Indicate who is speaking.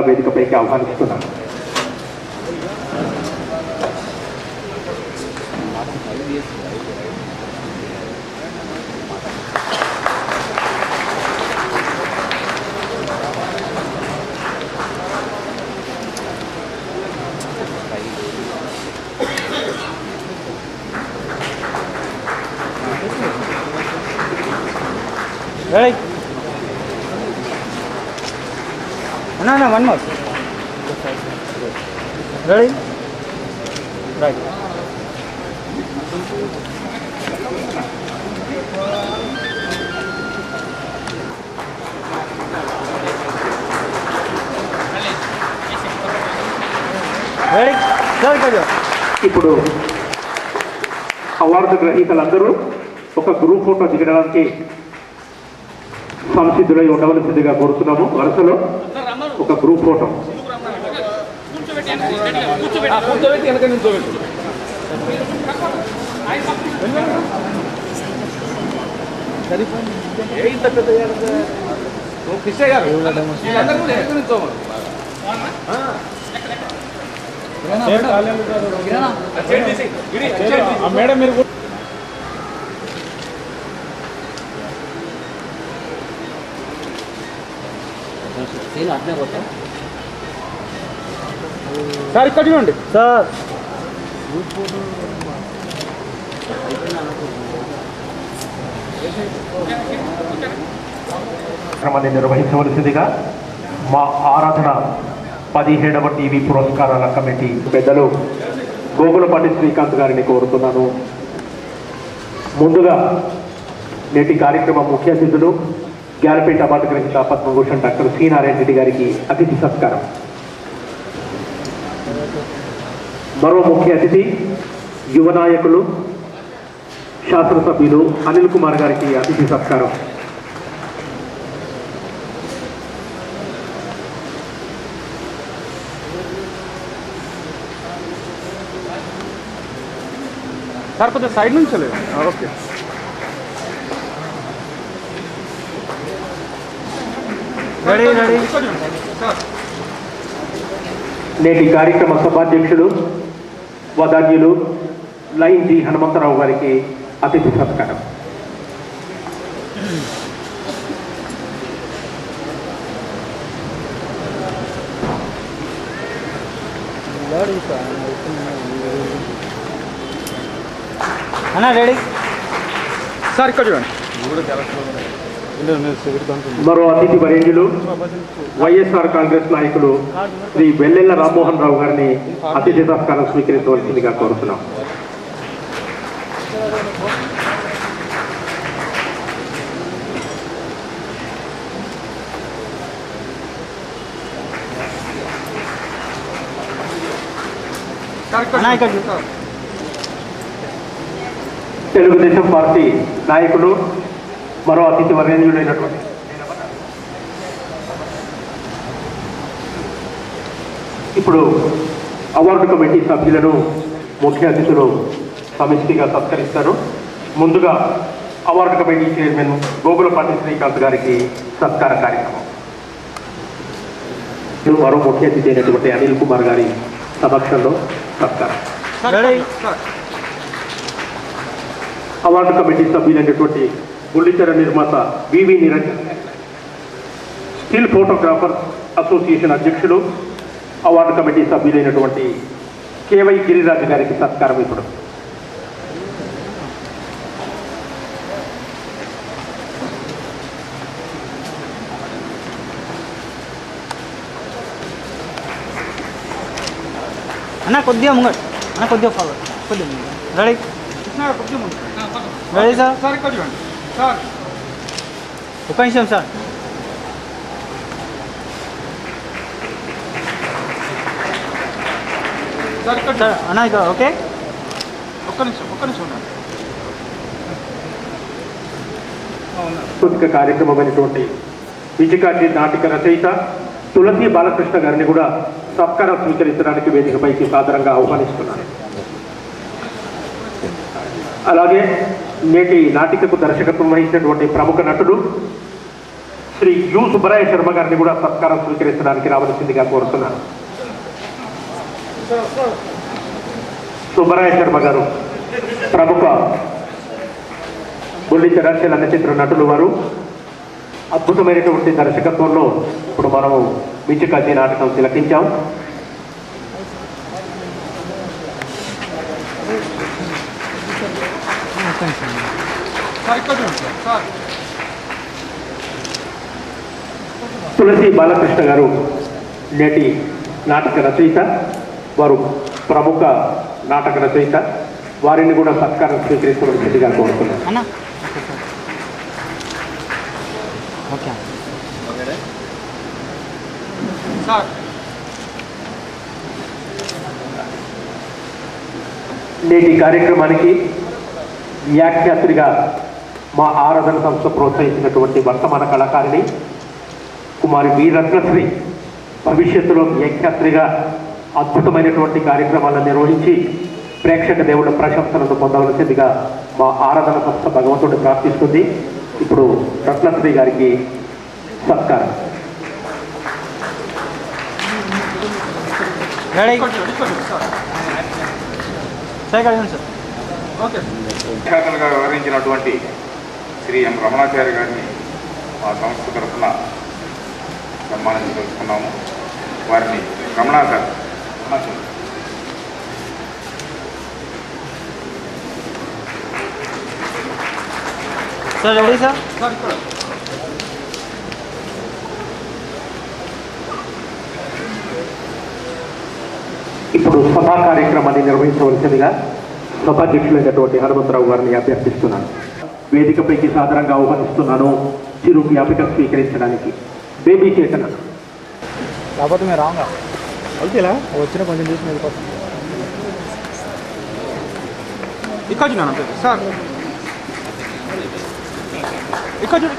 Speaker 1: వేదికపైకి ఆహ్వానిస్తున్నాను
Speaker 2: Ready? No, no, one more. Ready? Ready. Ready? Award
Speaker 1: ఇప్పుడు అవార్డు గ్రహీతలందరూ Guru Foto ఫోటో దిగడానికి సంసిద్ధులై ఉండవలసిందిగా కోరుతున్నాము. వరుసలో ఒక గ్రూప్ ఫోటో
Speaker 3: కూర్చోబెట్టి వెనక గారు
Speaker 2: మేడం మీరు సార్ ఇక్కడ చూడండి. సార్.
Speaker 1: కార్యక్రమాన్ని నిర్వహించవలసిందిగా మా ఆరాధన పదిహేడవ టీవీ పురస్కారాల కమిటీ పెద్దలు గోగులపాటి శ్రీకాంత్ గారిని కోరుతున్నాను. ముందుగా నేటి కార్యక్రమం ముఖ్య అతిథులు గ్యాలపేట అవార్డు గ్రహీత పద్మభూషణ్ డాక్టర్ సి నారాయణ రెడ్డి గారికి అతిథి సత్కారం. మరో ముఖ్య అతిథి యువ నాయకులు శాసనసభ్యులు అనిల్ కుమార్ గారికి అతిథి సత్కారం.
Speaker 2: సార్ కొద్దిగా సైడ్ నుంచి లేదు ఓకే రెడీ రెడీ
Speaker 1: నేటి కార్యక్రమ సభాధ్యక్షులు వదాన్యులు లైన్ జి హనుమంతరావు గారికి అతిథి సత్కారం.
Speaker 2: అన్న రెడీ సార్ ఇక్కడ చూడండి.
Speaker 1: మరో అతిథి వరేణ్యులు వైఎస్ఆర్ కాంగ్రెస్ నాయకులు శ్రీ వెల్లెల్ల రామ్మోహన్ రావు గారిని అతిథి సత్కారం స్వీకరించవలసిందిగా కోరుతున్నాం. తెలుగుదేశం పార్టీ నాయకులు మరో అతిథి వరేణ్యులైనటువంటి ఇప్పుడు అవార్డు కమిటీ సభ్యులను ముఖ్య అతిథులు సమిష్టిగా సత్కరిస్తారు. ముందుగా award committee chairman Gogulapati Srikanth గారికి సత్కార కార్యక్రమం. మరో ముఖ్య అతిథి అయినటువంటి అనిల్ కుమార్ గారి సమక్షంలో సత్కారం.
Speaker 2: రెడీ
Speaker 1: అవార్డు కమిటీ సభ్యులైనటువంటి गुंडीचर निर्माता बीवी निरंजन स्टील फोटोग्राफर असोसीये अद्यक्ष अवार्ड कमीटी सभ्युन के वै
Speaker 2: गिरीराज गारी सत्कार ना कुछ सर, कुछ 3
Speaker 3: 5시점
Speaker 2: 3 సార్ అన్న ఇక ఓకే
Speaker 3: ఒక్క నిమిషం ఒక్క నిమిషం
Speaker 1: సాంస్కృతిక కార్యక్రమం అనేటువంటి విజయకాంతి నాటిక రచయిత తులసి బాలకృష్ణ గారిని కూడా సత్కారం స్వీకరించడానికి వేదికపైకి సాధారణంగా ఆహ్వానిస్తున్నాను. అలాగే నేటి నాటికకు దర్శకత్వం వహించినటువంటి ప్రముఖ నటుడు శ్రీ యు సుబ్బరాయ శర్మ గారిని కూడా సత్కారం స్వీకరించడానికి రావలసిందిగా కోరుతున్నాను. సుబ్బరాయ శర్మ గారు ప్రముఖ బుల్లితెర చిత్ర నటులు వారు. అద్భుతమైనటువంటి దర్శకత్వంలో ఇప్పుడు మనము మించుకాజీ నాటకం తిలకించాం
Speaker 3: సార్ ఇక్కడ చూడండి సార్ సార్
Speaker 1: తులసి బాలకృష్ణ గారు నేటి నాటక రచయిత వారు ప్రముఖ నాటక రచయిత వారిని కూడా సత్కారం కోరుతున్నాను.
Speaker 2: అన్న. ఓకే.
Speaker 3: సార్.
Speaker 1: నేటి కార్యక్రమానికి వ్యాఖ్యాత్రిగా మా ఆరాధన సంస్థ ప్రోత్సహించినటువంటి వర్తమాన కళాకారిణి కుమారి వి రత్నశ్రీ భవిష్యత్తులో వ్యాఖ్యాత్రిగా అద్భుతమైనటువంటి కార్యక్రమాలను నిర్వహించి ప్రేక్షక దేవుడు ప్రశంసలను పొందవలసిందిగా మా ఆరాధన సంస్థ భగవంతుడిని ప్రార్థిస్తుంది. ఇప్పుడు రత్నశ్రీ గారికి సత్కారం.
Speaker 4: వ్యవహరించినటువంటి శ్రీ ఎం రమణాచార్య గారిని మా సంస్థ తరఫున సన్మానించదలుచుకున్నాము. వారిని Ramana sir Ramanacharya.
Speaker 2: Sir. Ready sir?
Speaker 1: ఇప్పుడు సభా కార్యక్రమాన్ని నిర్వహించవలసిందిగా సభాధ్యక్షులైనటువంటి హనుమంతరావు గారిని అభ్యర్థిస్తున్నాను. వేదికపైకి సాధారణంగా ఆహ్వానిస్తున్నాను. చిరు జ్ఞాపిక స్వీకరించడానికి. బేబీ చేతన.
Speaker 2: కాకపోతే మీరు రాంగా. అయితే వచ్చిన కొంచెం చూసి వెళ్ళిపోతాం
Speaker 3: ఇక్కడ చూడండి సార్. ఇక్కడ చూడు.